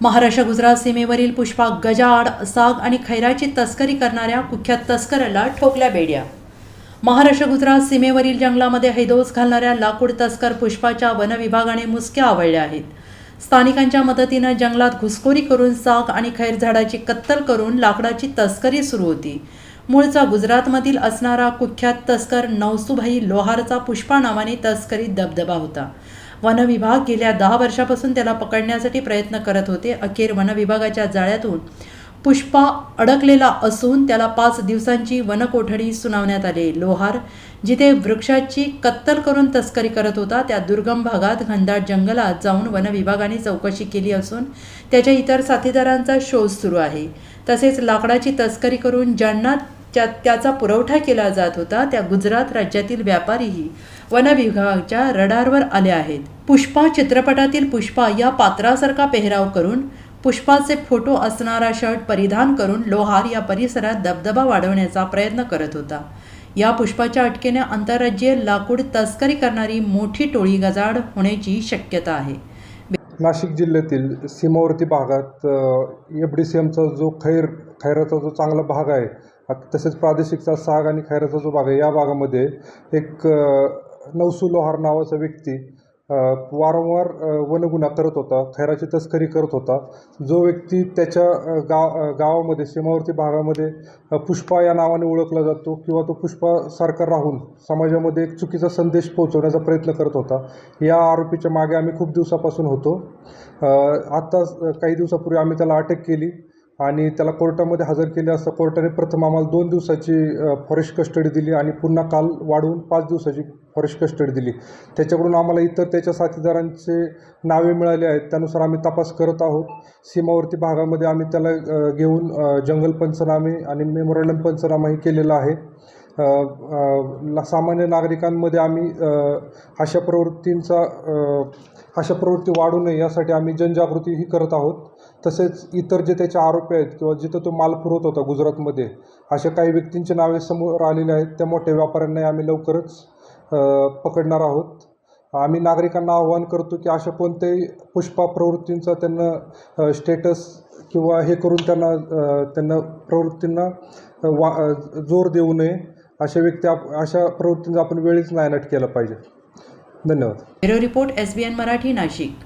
महाराष्ट्र गुजरात सीमेवरील पुष्पा गजाआड साग आणि खैराची तस्करी करणाऱ्या कुख्यात तस्कराला ठोकल्या बेड्या. महाराष्ट्र गुजरात सीमेवरील जंगलामध्ये हैदोस घालणाऱ्या लाकूड तस्कर पुष्पाच्या वनविभागाने मुसक्या आवळल्या आहेत. स्थानिकांच्या मदतीनं जंगलात घुसखोरी करून साग आणि खैर झाडाची कत्तल करून लाकडाची तस्करी सुरू होती. मूळचा गुजरातमधील असणारा कुख्यात तस्कर नवसुभाई लोहारचा पुष्पा नावाने तस्करीत दबदबा होता. वनविभाग गेल्या दहा वर्षापासून त्याला पकडण्यासाठी प्रयत्न करत होते. अखेर वनविभागाच्या जाळ्यातून पुष्पा अडकलेला असून त्याला पाच दिवसांची वनकोठडी सुनावण्यात आली. लोहार जिथे वृक्षाची कत्तल करून तस्करी करत होता त्या दुर्गम भागात घनदाट जंगलात जाऊन वनविभागाने चौकशी केली असून त्याच्या इतर साथीदारांचा शोध सुरू आहे. तसेच लाकडाची तस्करी करून ज्यांना त्या त्याचा पुरवठा केला जात होता त्या गुजरात राज्यातील व्यापारीही वनविभागाच्या रडारवर आले आहेत. पुष्पा चित्रपटातील पुष्पा या पात्रासारखा पेहराव करून पुष्पाचे फोटो असणारा शर्ट परिधान करून लोहार या परिसरात दबदबा वाढवण्याचा प्रयत्न करत होता. या पुष्पाच्या अटकेने आंतरराज्यीय लाकूड तस्करी करणारी मोठी टोळी गजाड होण्याची शक्यता आहे. नाशिक जिल्ह्यातील सीमावर्ती भागात एफ डी सी एमचा जो खैर खैराचा जो चांगला भाग आहे तसेच प्रादेशिकचा साग आणि खैराचा जो भाग आहे या भागामध्ये एक नवसू लोहार नावाचा व्यक्ती वारंवार वनगुन्हा करत होता खैराची तस्करी करत होता. जो व्यक्ती त्याच्या गाव गावामध्ये सीमावर्ती भागामध्ये पुष्पा या नावाने ओळखला जातो किंवा तो पुष्पासारखा राहून समाजामध्ये एक चुकीचा संदेश पोहोचवण्याचा प्रयत्न करत होता या आरोपीच्या मागे आम्ही खूप दिवसापासून होतो. आत्ताच काही दिवसापूर्वी आम्ही त्याला अटक केली. आणि त्याला कोर्टामध्ये हजर केले असता कोर्टाने प्रथम आम्हाला दोन दिवसाची फॉरेस्ट कस्टडी दिली आणि पुन्हा काल वाढवून पाच दिवसाची फॉरेस्ट कस्टडी दिली. त्याच्याकडून आम्हाला इतर त्याच्या साथीदारांचे नावे मिळाले आहेत. त्यानुसार आम्ही तपास करत आहोत. सीमावर्ती भागामध्ये आम्ही त्याला घेऊन जंगल पंचनामे आणि मेमोरंडम पंचनामाही केलेला आहे. सामान्य नागरिकांमध्ये आम्ही अशा प्रवृत्तींचा अशा प्रवृत्ती वाढू नये यासाठी आम्ही जनजागृतीही करत आहोत. तसेच इतर जे त्याचे आरोपी आहेत किंवा जिथं तो माल पुरवत होता गुजरातमध्ये अशा काही व्यक्तींची नावे समोर आलेली आहेत. त्या मोठ्या व्यापाऱ्यांनाही आम्ही लवकरच पकडणार आहोत. आम्ही नागरिकांना आवाहन करतो की अशा कोणत्याही पुष्पा प्रवृत्तींचा त्यांना स्टेटस किंवा हे करून त्यांना त्यांना प्रवृत्तींना वा जोर देऊ नये. अशा व्यक्ती आप अशा प्रवृत्तींचा आपण वेळीच नायनाट केला पाहिजे. धन्यवाद. Bureau report S B N Marathi Nashik.